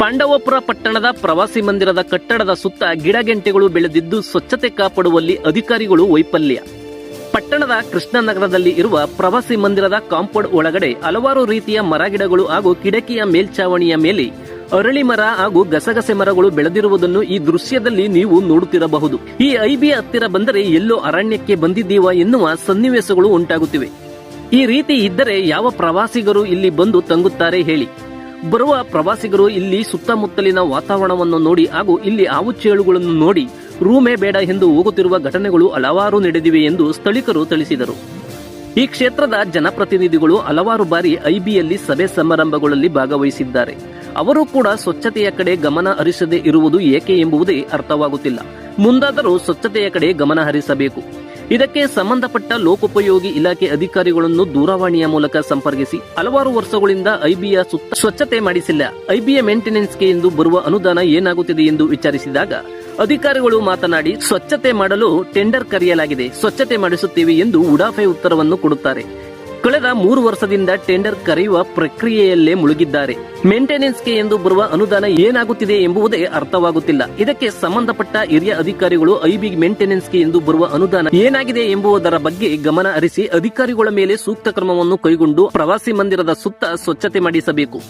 ಪಾಂಡವಪುರ ಪಟ್ಟಣದ ಪ್ರವಾಸಿ ಮಂದಿರದ ಕಟ್ಟಡದ ಸುತ್ತ ಗಿಡಗೆಂಟೆಗಳು ಬೆಳೆದಿದ್ದು ಸ್ವಚ್ಛತೆ ಕಾಪಾಡುವಲ್ಲಿ ಅಧಿಕಾರಿಗಳು ವೈಫಲ್ಯ. ಪಟ್ಟಣದ ಕೃಷ್ಣನಗರದಲ್ಲಿ ಇರುವ ಪ್ರವಾಸಿ ಮಂದಿರದ ಕಾಂಪೌಂಡ್ ಒಳಗಡೆ ಹಲವಾರು ರೀತಿಯ ಮರಗಿಡಗಳು ಹಾಗೂ ಕಿಡಕಿಯ ಮೇಲ್ಛಾವಣಿಯ ಮೇಲೆ ಅರಳಿ ಮರ ಹಾಗೂ ಗಸಗಸೆ ಮರಗಳು ಬೆಳೆದಿರುವುದನ್ನು ಈ ದೃಶ್ಯದಲ್ಲಿ ನೀವು ನೋಡುತ್ತಿರಬಹುದು. ಈ ಐಬಿ ಹತ್ತಿರ ಬಂದರೆ ಎಲ್ಲೋ ಅರಣ್ಯಕ್ಕೆ ಬಂದಿದ್ದೀವಾ ಎನ್ನುವ ಸನ್ನಿವೇಶಗಳು ಉಂಟಾಗುತ್ತಿವೆ. ಈ ರೀತಿ ಇದ್ದರೆ ಯಾವ ಪ್ರವಾಸಿಗರು ಇಲ್ಲಿ ಬಂದು ತಂಗುತ್ತಾರೆ ಹೇಳಿ. ಬರುವ ಪ್ರವಾಸಿಗರು ಇಲ್ಲಿ ಸುತ್ತಮುತ್ತಲಿನ ವಾತಾವರಣವನ್ನು ನೋಡಿ ಹಾಗೂ ಇಲ್ಲಿ ಆವುಚೇಳುಗಳನ್ನು ನೋಡಿ ರೂಮೇ ಬೇಡ ಎಂದು ಹೋಗುತ್ತಿರುವ ಘಟನೆಗಳು ಹಲವಾರು ನಡೆದಿವೆ ಎಂದು ಸ್ಥಳೀಕರು ತಿಳಿಸಿದರು. ಈ ಕ್ಷೇತ್ರದ ಜನಪ್ರತಿನಿಧಿಗಳು ಹಲವಾರು ಬಾರಿ ಐಬಿಯಲ್ಲಿ ಸಭೆ ಸಮಾರಂಭಗಳಲ್ಲಿ ಭಾಗವಹಿಸಿದ್ದಾರೆ. ಅವರು ಕೂಡ ಸ್ವಚ್ಛತೆಯ ಕಡೆ ಗಮನ ಹರಿಸದೇ ಇರುವುದು ಏಕೆ ಎಂಬುದೇ ಅರ್ಥವಾಗುತ್ತಿಲ್ಲ. ಮುಂದಾದರೂ ಸ್ವಚ್ಛತೆಯ ಕಡೆ ಗಮನ ಹರಿಸಬೇಕು. ಇದಕ್ಕೆ ಸಂಬಂಧಪಟ್ಟ ಲೋಕೋಪಯೋಗಿ ಇಲಾಖೆ ಅಧಿಕಾರಿಗಳನ್ನು ದೂರವಾಣಿಯ ಮೂಲಕ ಸಂಪರ್ಕಿಸಿ ಹಲವಾರು ವರ್ಷಗಳಿಂದ ಐಬಿಯ ಸುತ್ತ ಸ್ವಚ್ಛತೆ ಮಾಡಿಸಿಲ್ಲ. ಐಬಿಯ ಮೇಂಟೆನೆನ್ಸ್ಗೆ ಎಂದು ಬರುವ ಅನುದಾನ ಏನಾಗುತ್ತಿದೆ ಎಂದು ವಿಚಾರಿಸಿದಾಗ ಅಧಿಕಾರಿಗಳು ಮಾತನಾಡಿ ಸ್ವಚ್ಛತೆ ಮಾಡಲು ಟೆಂಡರ್ ಕರೆಯಲಾಗಿದೆ. ಸ್ವಚ್ಛತೆ ಮಾಡಿಸುತ್ತೇವೆ ಎಂದು ಉಡಾಫೆ ಉತ್ತರವನ್ನು ಕೊಡುತ್ತಾರೆ. ಕಳೆದ ಮೂರು ವರ್ಷದಿಂದ ಟೆಂಡರ್ ಕರೆಯುವ ಪ್ರಕ್ರಿಯೆಯಲ್ಲೇ ಮುಳುಗಿದ್ದಾರೆ. ಮೇಂಟೆನೆನ್ಸ್ಗೆ ಎಂದು ಬರುವ ಅನುದಾನ ಏನಾಗುತ್ತಿದೆ ಎಂಬುದೇ ಅರ್ಥವಾಗುತ್ತಿಲ್ಲ. ಇದಕ್ಕೆ ಸಂಬಂಧಪಟ್ಟ ಹಿರಿಯ ಅಧಿಕಾರಿಗಳು ಐಬಿ ಮೇಂಟೆನೆನ್ಸ್ಗೆ ಎಂದು ಬರುವ ಅನುದಾನ ಏನಾಗಿದೆ ಎಂಬುದರ ಬಗ್ಗೆ ಗಮನ ಹರಿಸಿ ಅಧಿಕಾರಿಗಳ ಮೇಲೆ ಸೂಕ್ತ ಕ್ರಮವನ್ನು ಕೈಗೊಂಡು ಪ್ರವಾಸಿ ಮಂದಿರದ ಸುತ್ತ ಸ್ವಚ್ಛತೆ ಮಾಡಿಸಬೇಕು.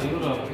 ayuda.